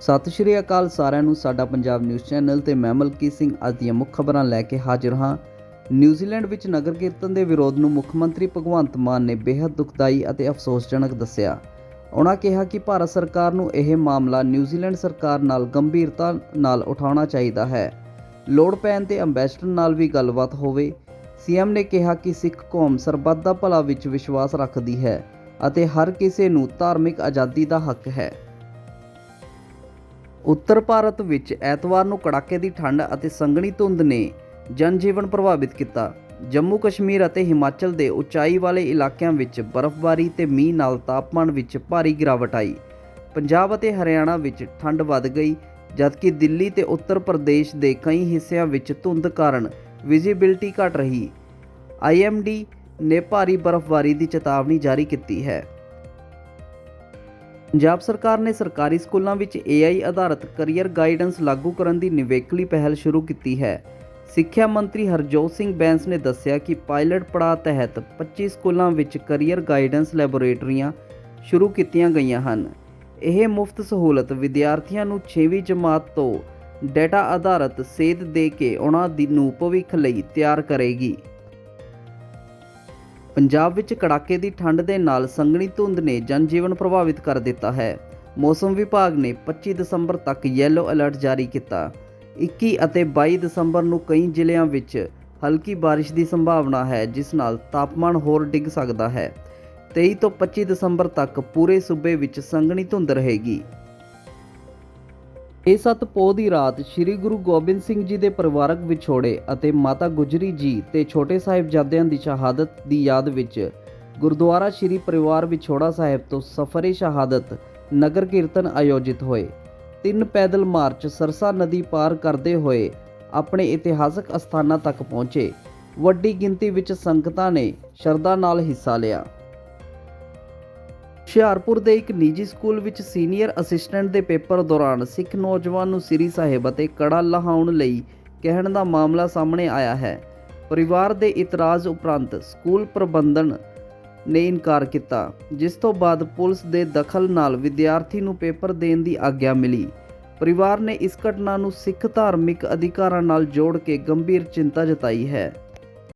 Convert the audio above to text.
ਸਤਿ ਸ਼੍ਰੀ ਅਕਾਲ ਸਾਰਿਆਂ ਨੂੰ, ਸਾਡਾ ਪੰਜਾਬ ਨਿਊਜ਼ ਚੈਨਲ ਤੇ ਮੈਂ ਮਲਕੀ ਸਿੰਘ ਅੱਜ ਦੀਆਂ ਮੁੱਖ ਖਬਰਾਂ ਲੈ ਕੇ ਹਾਜ਼ਰ ਹਾਂ। ਨਿਊਜ਼ੀਲੈਂਡ ਵਿੱਚ ਨਗਰ ਕੀਰਤਨ ਦੇ ਵਿਰੋਧ ਨੂੰ ਮੁੱਖ ਮੰਤਰੀ ਭਗਵੰਤ ਮਾਨ ਨੇ ਬੇहद ਦੁਖਦਾਈ ਅਤੇ ਅਫਸੋਸਜਨਕ ਦੱਸਿਆ। ਉਹਨਾਂ ਕਿਹਾ ਕਿ ਭਾਰਤ ਸਰਕਾਰ ਨੂੰ ਇਹ ਮਾਮਲਾ ਨਿਊਜ਼ੀਲੈਂਡ ਸਰਕਾਰ ਨਾਲ ਗੰਭੀਰਤਾ ਨਾਲ ਉਠਾਉਣਾ ਚਾਹੀਦਾ ਹੈ। ਲੋੜ ਪੈਣ ਤੇ ਅੰਬੈਸਡਰ ਨਾਲ ਵੀ ਗੱਲਬਾਤ ਹੋਵੇ। ਸੀਐਮ ਨੇ ਕਿਹਾ ਕਿ ਸਿੱਖ ਕੌਮ ਸਰਬੱਤ ਦਾ ਭਲਾ ਵਿੱਚ ਵਿਸ਼ਵਾਸ ਰੱਖਦੀ ਹੈ ਅਤੇ ਹਰ ਕਿਸੇ ਨੂੰ ਧਾਰਮਿਕ ਆਜ਼ਾਦੀ ਦਾ ਹੱਕ ਹੈ। ਉੱਤਰ ਭਾਰਤ ਵਿੱਚ ਐਤਵਾਰ ਨੂੰ ਕੜਾਕੇ ਦੀ ਠੰਡ ਅਤੇ ਸੰਘਣੀ ਧੁੰਦ ਨੇ ਜਨਜੀਵਨ ਪ੍ਰਭਾਵਿਤ ਕੀਤਾ। ਜੰਮੂ ਕਸ਼ਮੀਰ ਅਤੇ ਹਿਮਾਚਲ ਦੇ ਉਚਾਈ ਵਾਲੇ ਇਲਾਕਿਆਂ ਵਿੱਚ ਬਰਫ਼ਬਾਰੀ ਤੇ ਮੀਂਹ ਨਾਲ ਤਾਪਮਾਨ ਵਿੱਚ ਭਾਰੀ ਗਿਰਾਵਟ ਆਈ। ਪੰਜਾਬ ਅਤੇ ਹਰਿਆਣਾ ਵਿੱਚ ਠੰਡ ਵੱਧ ਗਈ, ਜਦਕਿ ਦਿੱਲੀ ਤੇ ਉੱਤਰ ਪ੍ਰਦੇਸ਼ ਦੇ ਕਈ ਹਿੱਸਿਆਂ ਵਿੱਚ ਧੁੰਦ ਕਾਰਨ ਵਿਜ਼ਿਬਿਲਟੀ ਘਟ ਰਹੀ। ਆਈਐਮਡੀ ਨੇ ਭਾਰੀ ਬਰਫ਼ਬਾਰੀ ਦੀ ਚੇਤਾਵਨੀ ਜਾਰੀ ਕੀਤੀ ਹੈ। ਪੰਜਾਬ ਸਰਕਾਰ ਨੇ ਸਰਕਾਰੀ ਸਕੂਲਾਂ ਵਿੱਚ AI ਆਧਾਰਿਤ ਕੈਰੀਅਰ ਗਾਈਡੈਂਸ ਲਾਗੂ ਕਰਨ ਦੀ ਨਿਵੇਕਲੀ ਪਹਿਲ ਸ਼ੁਰੂ ਕੀਤੀ ਹੈ। ਸਿੱਖਿਆ ਮੰਤਰੀ ਹਰਜੋਤ ਸਿੰਘ ਬੈਂਸ ਨੇ ਦੱਸਿਆ ਕਿ ਪਾਇਲਟ ਪੜਾਅ ਤਹਿਤ 25 ਸਕੂਲਾਂ ਵਿੱਚ ਕੈਰੀਅਰ ਗਾਈਡੈਂਸ ਲੈਬੋਰੇਟਰੀਆਂ ਸ਼ੁਰੂ ਕੀਤੀਆਂ ਗਈਆਂ ਹਨ। ਇਹ ਮੁਫਤ ਸਹੂਲਤ ਵਿਦਿਆਰਥੀਆਂ ਨੂੰ 6ਵੀਂ ਜਮਾਤ ਤੋਂ ਡੇਟਾ ਆਧਾਰਿਤ ਸੇਧ ਦੇ ਕੇ ਉਹਨਾਂ ਦੀ ਨੂੰ ਭਵਿੱਖ ਲਈ ਤਿਆਰ ਕਰੇਗੀ। ਪੰਜਾਬ ਵਿੱਚ ਕੜਾਕੇ ਦੀ ਠੰਡ ਦੇ ਨਾਲ ਸੰਘਣੀ ਧੁੰਦ ਨੇ ਜਨਜੀਵਨ ਪ੍ਰਭਾਵਿਤ ਕਰ ਦਿੱਤਾ ਹੈ। ਮੌਸਮ ਵਿਭਾਗ ਨੇ 25 ਦਸੰਬਰ ਤੱਕ ਯੈਲੋ ਅਲਰਟ ਜਾਰੀ ਕੀਤਾ। 21 ਅਤੇ 22 ਦਸੰਬਰ ਨੂੰ ਕਈ ਜ਼ਿਲ੍ਹਿਆਂ ਵਿੱਚ ਹਲਕੀ ਬਾਰਿਸ਼ ਦੀ ਸੰਭਾਵਨਾ ਹੈ, ਜਿਸ ਨਾਲ ਤਾਪਮਾਨ ਹੋਰ ਡਿੱਗ ਸਕਦਾ ਹੈ। 23 ਤੋਂ 25 ਦਸੰਬਰ ਤੱਕ ਪੂਰੇ ਸੂਬੇ ਵਿੱਚ ਸੰਘਣੀ ਧੁੰਦ ਰਹੇਗੀ। ਇਹ ਸਤ ਪੋਹ ਦੀ ਰਾਤ ਸ੍ਰੀ ਗੁਰੂ ਗੋਬਿੰਦ ਸਿੰਘ ਜੀ ਦੇ ਪਰਿਵਾਰਕ ਵਿਛੋੜੇ ਅਤੇ ਮਾਤਾ ਗੁਜਰੀ ਜੀ ਤੇ ਛੋਟੇ ਸਾਹਿਬਜ਼ਾਦਿਆਂ ਦੀ ਸ਼ਹਾਦਤ ਦੀ ਯਾਦ ਵਿੱਚ ਗੁਰਦੁਆਰਾ ਸ੍ਰੀ ਪਰਿਵਾਰ ਵਿਛੋੜਾ ਸਾਹਿਬ ਤੋਂ ਸਫਰੇ ਸ਼ਹਾਦਤ ਨਗਰ ਕੀਰਤਨ ਆਯੋਜਿਤ ਹੋਏ। ਤਿੰਨ ਪੈਦਲ ਮਾਰਚ ਸਰਸਾ ਨਦੀ ਪਾਰ ਕਰਦੇ ਹੋਏ ਆਪਣੇ ਇਤਿਹਾਸਕ ਅਸਥਾਨਾਂ ਤੱਕ ਪਹੁੰਚੇ। ਵੱਡੀ ਗਿਣਤੀ ਵਿੱਚ ਸੰਗਤਾਂ ਨੇ ਸ਼ਰਧਾ ਨਾਲ ਹਿੱਸਾ ਲਿਆ। ਹੁਸ਼ਿਆਰਪੁਰ ਦੇ ਇੱਕ ਨਿੱਜੀ ਸਕੂਲ ਵਿੱਚ ਸੀਨੀਅਰ ਅਸਿਸਟੈਂਟ ਦੇ ਪੇਪਰ ਦੌਰਾਨ ਸਿੱਖ ਨੌਜਵਾਨ ਨੂੰ ਸ੍ਰੀ ਸਾਹਿਬ ਅਤੇ ਕੜਾ ਲਹਾਉਣ ਲਈ ਕਹਿਣ ਦਾ ਮਾਮਲਾ ਸਾਹਮਣੇ ਆਇਆ ਹੈ। ਪਰਿਵਾਰ ਦੇ ਇਤਰਾਜ਼ ਉਪਰੰਤ ਸਕੂਲ ਪ੍ਰਬੰਧਨ ਨੇ ਇਨਕਾਰ ਕੀਤਾ, ਜਿਸ ਤੋਂ ਬਾਅਦ ਪੁਲਿਸ ਦੇ ਦਖਲ ਨਾਲ ਵਿਦਿਆਰਥੀ ਨੂੰ ਪੇਪਰ ਦੇਣ ਦੀ ਆਗਿਆ ਮਿਲੀ। ਪਰਿਵਾਰ ਨੇ ਇਸ ਘਟਨਾ ਨੂੰ ਸਿੱਖ ਧਾਰਮਿਕ ਅਧਿਕਾਰਾਂ ਨਾਲ ਜੋੜ ਕੇ ਗੰਭੀਰ ਚਿੰਤਾ ਜਤਾਈ ਹੈ।